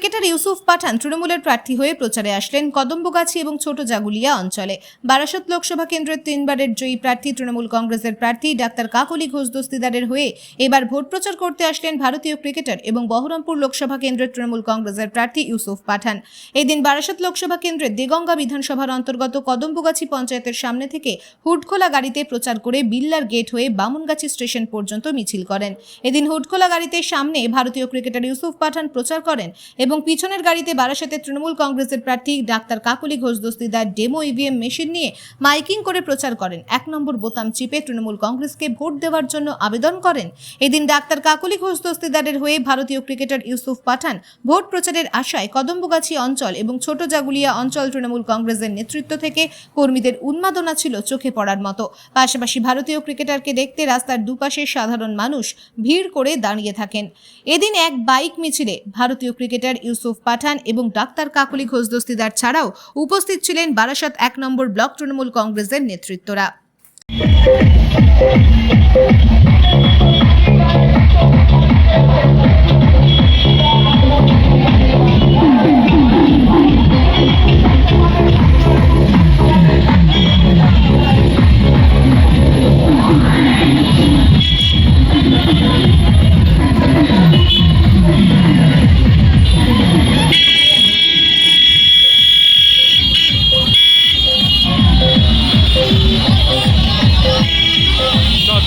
Cricketer Yusuf পাঠান তৃণমূলের প্রার্থী হয়ে প্রচারে আসলেন কদম্বগাছি এবং ছোট জাগুলিয়া অঞ্চলে। বারাসত লোকসভা কেন্দ্রের তিনবারের জয়ী প্রার্থী তৃণমূল কংগ্রেসের প্রার্থী ডাক্তার কাকলি ঘোষ দস্তিদারের হয়ে এবার ভোট প্রচার করতে আসলেন ভারতীয় ক্রিকেটার এবং বহরমপুর লোকসভা কেন্দ্রের তৃণমূল কংগ্রেসের প্রার্থী ইউসুফ পাঠান। এদিন বারাসত লোকসভা কেন্দ্রের দেগঙ্গা বিধানসভার অন্তর্গত কদম্বগাছি পঞ্চায়েতের সামনে থেকে হুটখোলা গাড়িতে প্রচার করে বিল্লার গেট হয়ে বামুনগাছি স্টেশন পর্যন্ত মিছিল করেন। এদিন হুটখোলা গাড়িতে সামনে ভারতীয় ক্রিকেটার ইউসুফ পাঠান প্রচার করেন এবং পিছনের গাড়িতে বারাসাতের তৃণমূল কংগ্রেসের প্রার্থী doctor Kakoli Ghosh Dastidar demo EVM machine নিয়ে মাইকিং করে প্রচার করেন। এক নম্বর বোতাম চিপে তৃণমূল কংগ্রেসকে ভোট দেওয়ার জন্য আবেদন করেন। এদিন ডাক্তার কাকলি ঘোষ দস্তিদারের হয়ে ভারতীয় ক্রিকেটার ইউসুফ পাঠান ভোট প্রচারের আশায় কদম্বগাছি অঞ্চল এবং ছোট জাগুলিয়া অঞ্চল তৃণমূল কংগ্রেসের নেতৃত্ব থেকে কর্মীদের উন্মাদনা ছিল চোখে পড়ার মতো। পাশাপাশি ভারতীয় ক্রিকেটারকে দেখতে রাস্তার দুপাশে সাধারণ মানুষ ভিড় করে দাঁড়িয়ে থাকেন। এদিন এক বাইক মিছিলে ভারতীয় ক্রিকেটার ইউসুফ পাঠান এবং ডাক্তার কাকুলি ঘোষ দস্তিদার ছাড়াও উপস্থিত ছিলেন বারাসাত এক নম্বর ব্লক তৃণমূল কংগ্রেসের নেতৃত্বরা।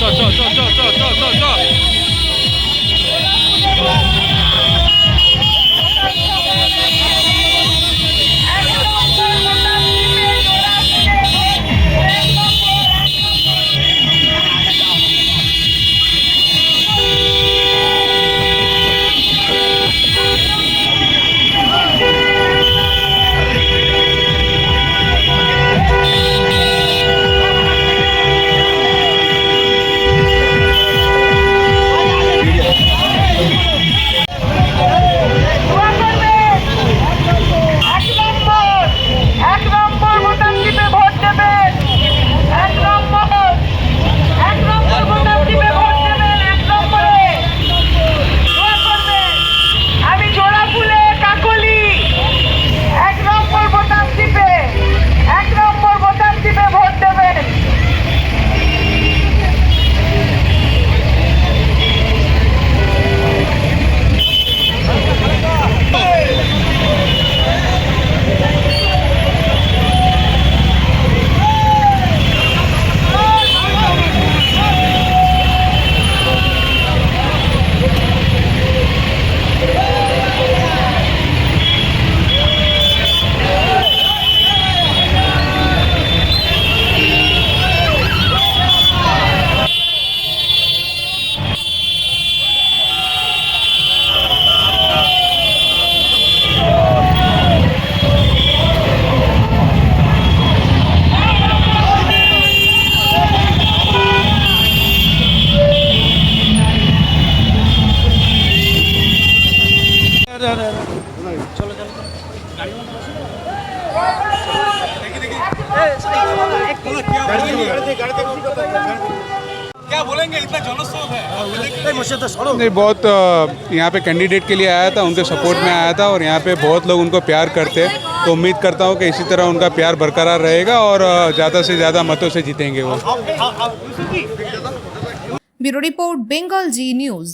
上上上上上 क्या बोलेंगे इतना जनस्रोत है नहीं बहुत अ, यहाँ पे कैंडिडेट के लिए आया था उनके सपोर्ट में आया था और यहाँ पे बहुत लोग उनको प्यार करते हैं तो उम्मीद करता हूँ कि इसी तरह उनका प्यार बरकरार रहेगा और अ, ज़्यादा से ज़्यादा मतों से जीतेंगे वो ব্যুরো রিপোর্ট বেঙ্গল জি নিউজ